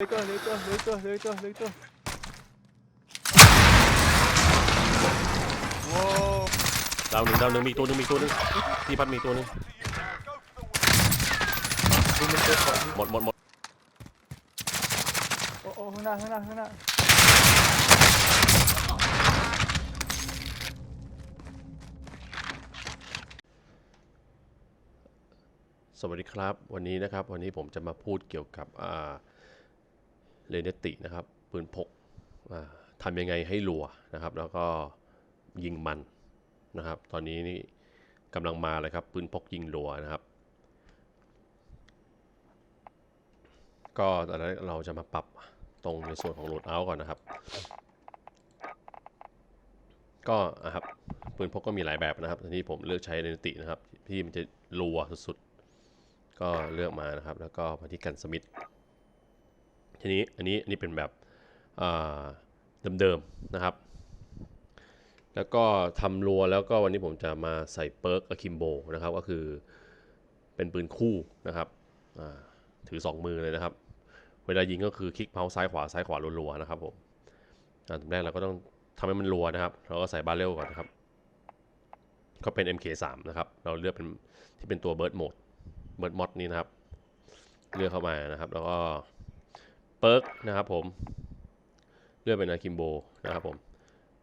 เลยตัวเลยตัวเลยตัวเลยตัวเลยตัวโว้ดาวหนึ่งดาวหนึ่งมีตัวหนึ่งมีตัวหนึ่งที่พัดมีตัวหนึ่งดูมันเจอของหมดหมดหมดโอ้โอ้ข้างหน้าข้างหน้าข้างหน้าสวัสดีครับ วันนี้นะครับวันนี้ผมจะมาพูดเกี่ยวกับอ่า เลเนตินะครับปืนพกอ่าทำยังไงให้รัวนะครับ แล้วก็ยิงมันนะครับ ตอนนี้นี่กำลังมาเลยครับปืนพกยิงรัวนะครับ ก็ตอนนั้เราจะมาปรับตรงในส่วนของโหลดเอาท์ก่อนนะครับ ก็อะครับปืนพกก็มีหลายแบบนะครับทีนี้ผมเลือกใช้เรนตินะครับ ที่มันจะรัวสุดๆก็เลือกมานะครับ แล้วก็มาที่กันสมิธ ทีนี้อันนี้อันนี้เป็นแบบเดิมๆนะครับ แล้วก็ทำรัวแล้วก็วันนี้ผมจะมาใส่เปิร์กอะคิมโบนะครับ ก็คือเป็นปืนคู่นะครับถือ 2 มือเลยนะครับ เวลายิงก็คือคลิกเมาส์ซ้ายขวาซ้ายขวารัวๆนะครับผมอันดับแรกเราก็ต้องทำให้มันรัวนะครับ เราก็ใส่บาเรลก่อนนะครับ ก็เป็น MK3 นะครับ เราเลือกเป็นที่เป็นตัว Bird Mode Bird Mod นี้นะครับ เลือกเข้ามานะครับ แล้วก็ เปิร์กนะครับผมเลือกเป็นอาคิมโบนะครับผม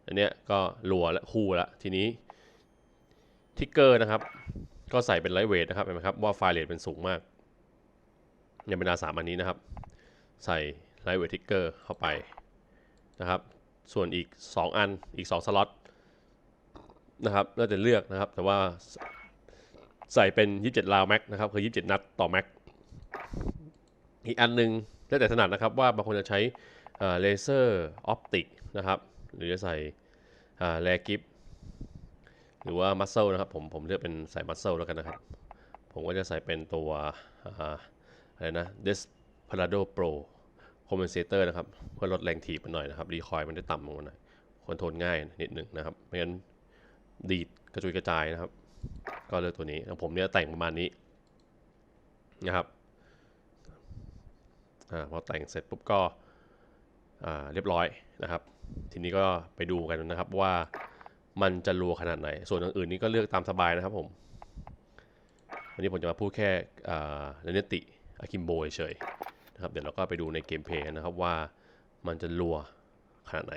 อันเนี้ยก็รัวและคู่ละทีนี้ทิกเกอร์นะครับ ก็ใส่เป็นไลท์เวทนะครับเห็นไหมครับว่าไฟเรทเป็นสูงมากยังเป็นอาสามอันนี้นะครับ ใส่ไลท์เวททิกเกอร์เข้าไปนะครับ ส่วนอีก 2 อันอีก 2 สล็อตนะครับน่าจะเลือกนะครับ แต่ว่าใส่เป็น 27ราวแม็กนะครับคือ 27 นัดต่อแม็กอีกอันหนึง แล้วแต่ถนัดนะครับว่าบางคนจะใช้เลเซอร์ออปติกนะครับหรือจะใส่แรกิฟหรือว่ามัสเซลนะครับผมผมเลือกเป็นใส่มัสเซลแล้วกันนะครับ ผมก็จะใส่เป็นตัวอะไรนะ Desperado Pro คอมเพนเซเตอร์นะครับเพื่อลดแรงถีบมันหน่อยนะครับรีคอยมันได้ต่ำลงมาหน่อยคอนโทรลง่ายนิดหนึ่งนะครับไม่งั้นดีดกระจุยกระจายนะครับ ก็เลือกตัวนี้ของผมเนี่ยแต่งประมาณนี้นะครับ อาพอแต่งเสร็จปุ๊บก็อ่าเรียบร้อยนะครับ ทีนี้ก็ไปดูกันนะครับว่ามันจะรัวขนาดไหน ส่วนอื่นๆนี้ก็เลือกตามสบายนะครับผม วันนี้ผมจะมาพูดแค่เรเนติอาคิมโบเฉยนะครับ เดี๋ยวเราก็ไปดูในเกมเพลย์นะครับว่ามันจะรัวขนาดไหน